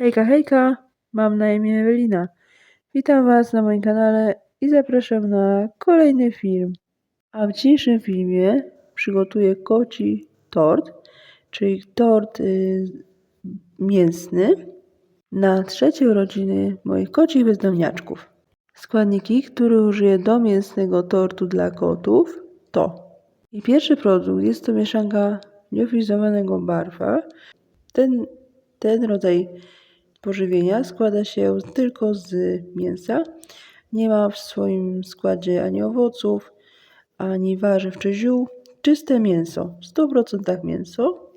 Hejka, hejka, mam na imię Ewelina. Witam Was na moim kanale i zapraszam na kolejny film. A w dzisiejszym filmie przygotuję koci tort, czyli tort y, mięsny na trzecie urodziny moich kocich bezdomniaczków. Składniki, które użyję do mięsnego tortu dla kotów to i pierwszy produkt jest to mieszanka liofilizowanego barwa. Ten, ten rodzaj pożywienia składa się tylko z mięsa. Nie ma w swoim składzie ani owoców, ani warzyw czy ziół. Czyste mięso, w 100% mięso.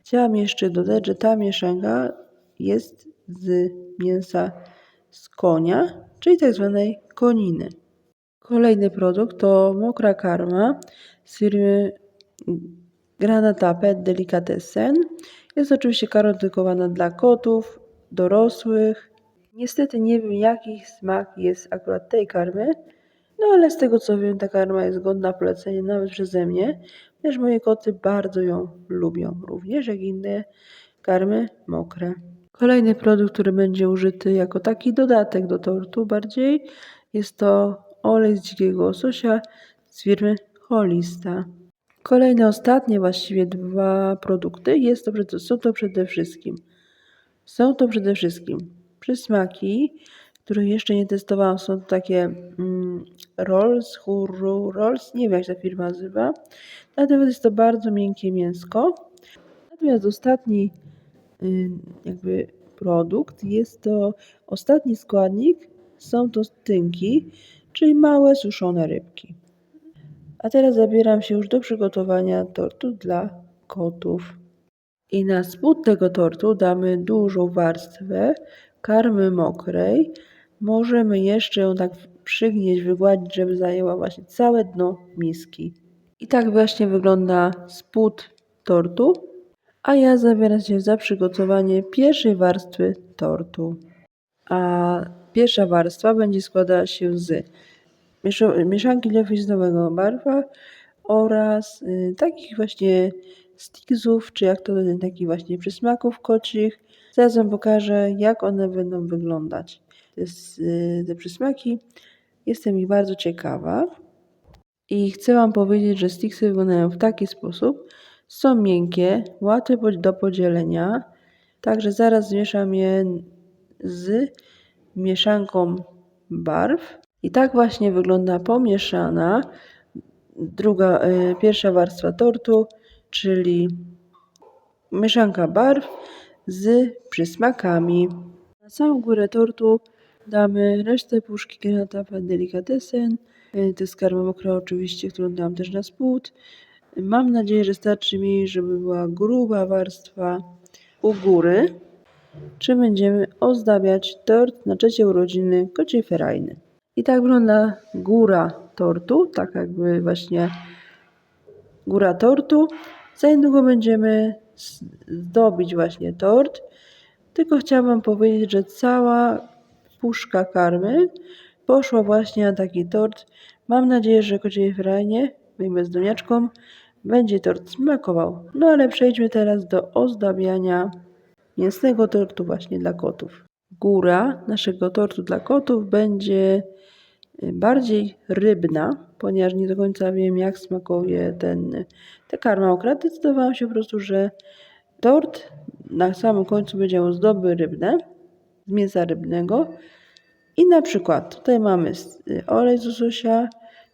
Chciałam jeszcze dodać, że ta mieszanka jest z mięsa z konia, czyli tak zwanej koniny. Kolejny produkt to mokra karma z firmy Granata Pet Delicatessen. Jest oczywiście karma dedykowana dla kotów, dorosłych. Niestety nie wiem jaki smak jest akurat tej karmy, no ale z tego co wiem ta karma jest godna polecenia nawet przeze mnie, ponieważ moje koty bardzo ją lubią, również jak inne karmy mokre. Kolejny produkt, który będzie użyty jako taki dodatek do tortu bardziej, jest to olej z dzikiego łososia z firmy Holista. Kolejne, ostatnie właściwie dwa produkty jest to, są to przede wszystkim są to przede wszystkim przysmaki, których jeszcze nie testowałam. Są to takie mm, rolls, hurru, rolls, nie wiem jak ta firma nazywa. Natomiast jest to bardzo miękkie mięsko. Natomiast ostatni y, jakby produkt jest to ostatni składnik. Są to tynki, czyli małe suszone rybki. A teraz zabieram się już do przygotowania tortu dla kotów. I na spód tego tortu damy dużą warstwę karmy mokrej. Możemy jeszcze ją tak przygnieść, wygładzić, żeby zajęła właśnie całe dno miski. I tak właśnie wygląda spód tortu. A ja zabieram się za przygotowanie pierwszej warstwy tortu. A pierwsza warstwa będzie składała się z mieszanki liofilizowego barwa oraz y, takich właśnie sticksów, czy jak to takich właśnie przysmaków kocich. Zaraz Wam pokażę, jak one będą wyglądać. Te, y, te przysmaki. Jestem ich bardzo ciekawa. I chcę Wam powiedzieć, że sticksy wyglądają w taki sposób. Są miękkie, łatwe do podzielenia. Także zaraz zmieszam je z mieszanką barw. I tak właśnie wygląda pomieszana druga, y, pierwsza warstwa tortu czyli mieszanka barw z przysmakami. Na samą górę tortu damy resztę puszki Granata Delicatessen. E, to jest karma mokra oczywiście, którą dam też na spód. Mam nadzieję, że starczy mi, żeby była gruba warstwa u góry. Czy będziemy ozdabiać tort na trzecie urodziny kociej ferajny. I tak wygląda góra tortu, tak jakby właśnie góra tortu. Za niedługo będziemy zdobić właśnie tort. Tylko chciałam powiedzieć, że cała puszka karmy poszła właśnie na taki tort. Mam nadzieję, że kocieje frajnie, moim bezdomniaczkom, będzie tort smakował. No ale przejdźmy teraz do ozdabiania mięsnego tortu właśnie dla kotów. Góra naszego tortu dla kotów będzie bardziej rybna, ponieważ nie do końca wiem, jak smakuje ten, te karma okra. Decydowałam się po prostu, że tort na samym końcu będzie miał zdoby rybne, z mięsa rybnego. I na przykład tutaj mamy olej z łososia,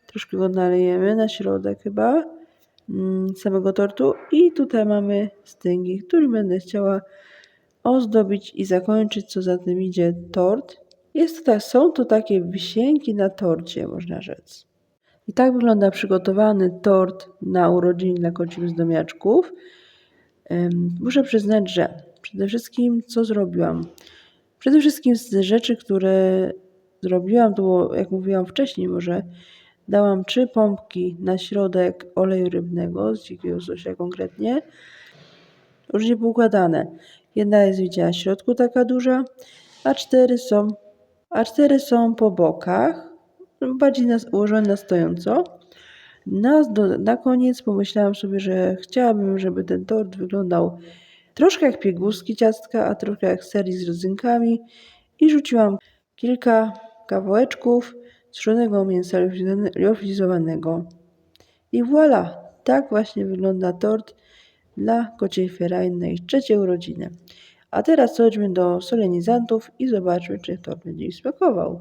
troszkę go nalejemy na środek chyba mm, samego tortu i tutaj mamy stęgi, który będę chciała ozdobić i zakończyć, co za tym idzie, tort. Jest to tak, są to takie wisienki na torcie, można rzec. I tak wygląda przygotowany tort na urodziny dla kocich zdomiaczków. Muszę przyznać, że przede wszystkim co zrobiłam? Przede wszystkim z rzeczy, które zrobiłam, to było, jak mówiłam wcześniej, może dałam trzy pompki na środek oleju rybnego, z dzikiego sosia konkretnie, już nie poukładane. Jedna jest widziała w środku taka duża, a cztery są a cztery są po bokach, bardziej nas, ułożone na stojąco. Na, koniec pomyślałam sobie, że chciałabym, żeby ten tort wyglądał Troszkę jak pieguski ciastka, a trochę jak serii z rodzynkami i rzuciłam kilka kawałeczków suszonego mięsa liofilizowanego. I voilà! Tak właśnie wygląda tort dla kociej Ferajny na ich trzecie urodziny. A teraz chodźmy do solenizantów i zobaczmy, czy tort będzie im smakował.